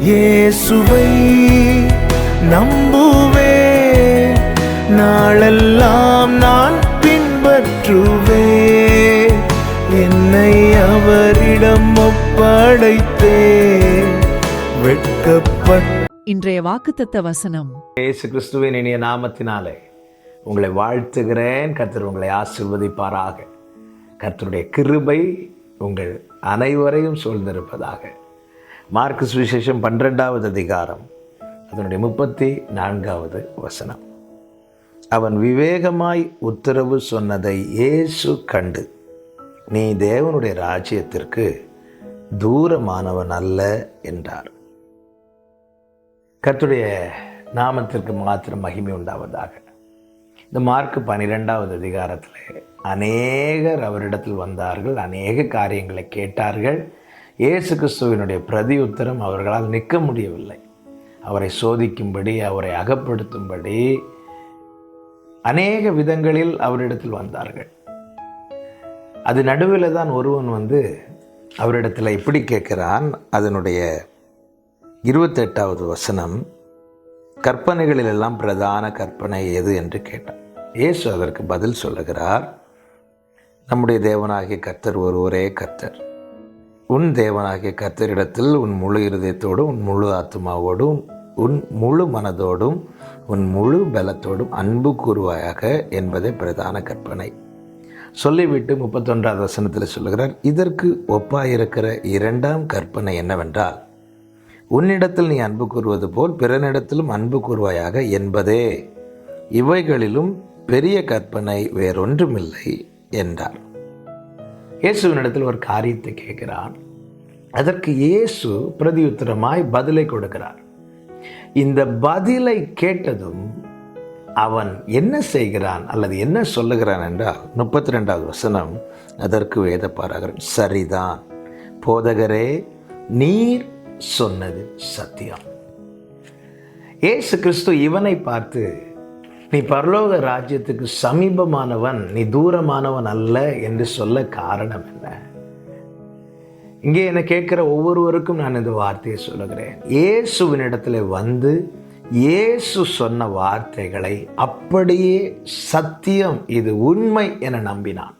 இயேசுவை நம்புவேன் நாளெல்லாம் நான் பின்பற்றுவேன் என்னை அவரிடம் ஒப்படைத்தேன். வெட்கப்பட்ட இன்றைய வாக்குத்தத்த வசனம். இயேசு கிறிஸ்துவின் இனிய நாமத்தினாலே உங்களை வாழ்த்துகிறேன். கர்த்தர் உங்களை ஆசிர்வதிப்பாராக. கர்த்தருடைய கிருபை உங்கள் அனைவரையும் சூழ்ந்திருப்பதாக. மார்க்கு சுவிசேஷம் பன்னிரெண்டாவது அதிகாரம் அதனுடைய முப்பத்தி நான்காவது வசனம். அவன் விவேகமாய் உத்தரவு சொன்னதை இயேசு கண்டு நீ தேவனுடைய ராஜ்யத்திற்கு தூரமானவன் அல்ல என்றார். கத்துடைய நாமத்திற்கு மாத்திரம் மகிமை உண்டாவதாக. இந்த மார்க் பன்னிரெண்டாவது அதிகாரத்தில் அநேகர் அவரிடத்தில் வந்தார்கள் அநேக காரியங்களை கேட்டார்கள். இயேசு கிறிஸ்துவினுடைய பிரதி உத்தரம் அவர்களால் நிற்க முடியவில்லை. அவரை சோதிக்கும்படி அவரை அகப்படுத்தும்படி அநேக விதங்களில் அவரிடத்தில் வந்தார்கள். அது நடுவில் தான் ஒருவன் வந்து அவரிடத்தில் இப்படி கேட்கிறான். அதனுடைய இருபத்தெட்டாவது வசனம் கற்பனைகளில் எல்லாம் பிரதான கற்பனை எது என்று கேட்டான். இயேசு அதற்கு பதில் சொல்லுகிறார் நம்முடைய தேவனாகிய கர்த்தர் ஒருவரே கர்த்தர். உன் தேவனாகிய கத்தரிடத்தில் உன் முழு இருதயத்தோடும் உன் முழு ஆத்மாவோடும் உன் முழு மனதோடும் உன் முழு பலத்தோடும் அன்பு கூறுவாயாக என்பதே பிரதான கற்பனை. சொல்லிவிட்டு முப்பத்தொன்றாவது வசனத்தில் சொல்லுகிறார் இதற்கு ஒப்பாயிருக்கிற இரண்டாம் கற்பனை என்னவென்றால் உன்னிடத்தில் நீ அன்பு கூறுவது போல் பிறனிடத்திலும் அன்பு கூறுவாயாக என்பதே. இவைகளிலும் பெரிய கற்பனை வேறொன்றுமில்லை என்றார். இயேசுவினிடத்தில் ஒரு காரியத்தை கேட்கிறான். அதற்கு இயேசு பிரதியுத்தரமாய் பதிலை கொடுக்கிறார். இந்த பதிலை கேட்டதும் அவன் என்ன செய்கிறான் அல்லது என்ன சொல்லுகிறான் என்றால் முப்பத்தி ரெண்டாவது வசனம் அதற்கு வேத பாராகிறேன் சரிதான் போதகரே நீர் சொன்னது சத்தியம். இயேசு கிறிஸ்து இவனை பார்த்து நீ பரலோக ராஜ்யத்துக்கு சமீபமானவன் நீ தூரமானவன் அல்ல என்று சொல்ல காரணம் என்ன? இங்கே என்னை கேட்குற ஒவ்வொருவருக்கும் நான் இந்த வார்த்தையை சொல்லுகிறேன். இயேசுவினிடத்தில் வந்து இயேசு சொன்ன வார்த்தைகளை அப்படியே சத்தியம் இது உண்மை என நம்பினான்.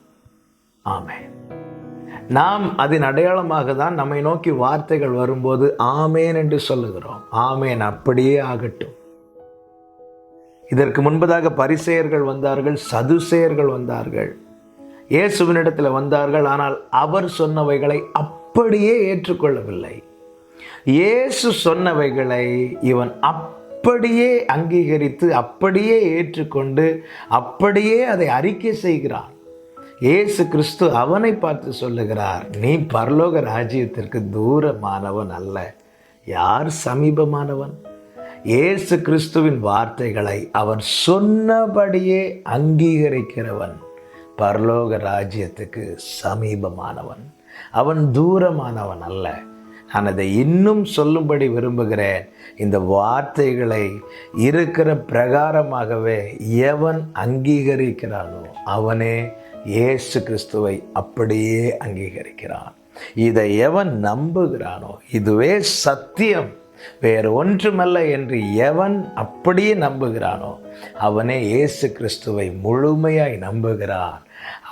ஆமே நாம் அதன் அடையாளமாக தான் நம்மை நோக்கி வார்த்தைகள் வரும்போது ஆமேன் என்று சொல்லுகிறோம். ஆமேன் அப்படியே ஆகட்டும். இதற்கு முன்பதாக பரிசெயர்கள் வந்தார்கள் சதுசேயர்கள் வந்தார்கள். இயேசுவினிடத்தில் வந்தார்கள் ஆனால் அவர் சொன்னவைகளை அப்படியே ஏற்றுக்கொள்ளவில்லை. இயேசு சொன்னவைகளை இவன் அப்படியே அங்கீகரித்து அப்படியே ஏற்றுக்கொண்டு அப்படியே அதை அறிக்கை செய்கிறான். இயேசு கிறிஸ்து அவனை பார்த்து சொல்லுகிறார் நீ பரலோக ராஜ்யத்திற்கு தூரமானவன் அல்ல. யார் சமீபமானவன்? இயேசு கிறிஸ்துவின் வார்த்தைகளை அவன் சொன்னபடியே அங்கீகரிக்கிறவன் பரலோக ராஜ்யத்துக்கு சமீபமானவன். அவன் தூரமானவன் அல்ல. நான் அதை இன்னும் சொல்லும்படி விரும்புகிறேன். இந்த வார்த்தைகளை இருக்கிற பிரகாரமாகவே எவன் அங்கீகரிக்கிறானோ அவனே இயேசு கிறிஸ்துவை அப்படியே அங்கீகரிக்கிறான். இதை எவன் நம்புகிறானோ இதுவே சத்தியம். வேறு ஒன்றுமல்ல என்று எவன் அப்படியே நம்புகிறானோ அவனே இயேசு கிறிஸ்துவை முழுமையாய் நம்புகிறான்.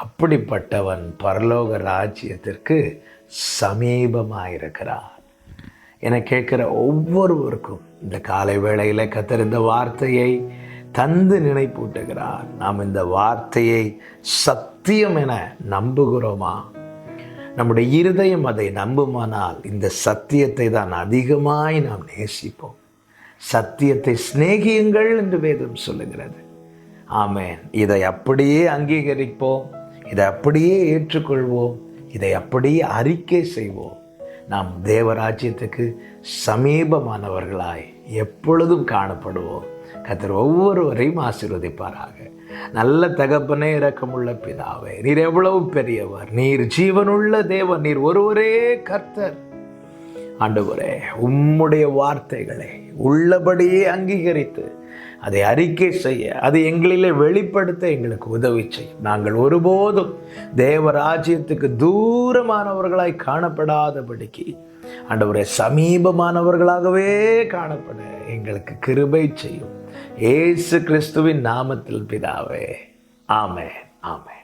அப்படிப்பட்டவன் பரலோக ராஜ்யத்திற்கு சமீபமாயிருக்கிறான். என கேட்கிற ஒவ்வொருவருக்கும் இந்த காலை வேளையில் கத்திருந்த வார்த்தையை தந்து நினைப்பூட்டுகிறார். நாம் இந்த வார்த்தையை சத்தியம் என நம்புகிறோமா? நம்முடைய இருதயம் அதை நம்புமானால் இந்த சத்தியத்தை தான் அதிகமாய் நாம் நேசிப்போம். சத்தியத்தை சிநேகியுங்கள் என்று வேதம் சொல்லுகிறது. ஆமேன். இதை அப்படியே அங்கீகரிப்போம். இதை அப்படியே ஏற்றுக்கொள்வோம். இதை அப்படியே அறிக்கை செய்வோம். நாம் தேவராஜ்யத்துக்கு சமீபமானவர்களாய் எப்பொழுதும் காணப்படுவோம். கத்தர் ஒவ்வொருவரையும் ஆசீர்வதிப்பாராக. நல்ல தகப்பனே இரக்கமுள்ள பிதாவே நீர் எவ்வளவு பெரியவர். நீர் ஜீவனுள்ள தேவன் நீர் ஒருவரே கர்த்தர். ஆண்டவரே உம்முடைய வார்த்தைகளை உள்ளபடியே அங்கீகரித்து அதை அறிக்கை செய்ய அதை எங்களிலே வெளிப்படுத்த எங்களுக்கு உதவி செய்யும் நாங்கள் ஒருபோதும் தேவராஜ்யத்துக்கு தூரமானவர்களாய் காணப்படாதபடிக்கு ஆண்டவரே சமீபமானவர்களாகவே காணப்பட எங்களுக்கு கிருபை செய்யும். ஏசு கிறிஸ்துவின் நாமத்தில் பிதாவே. ஆமே ஆமே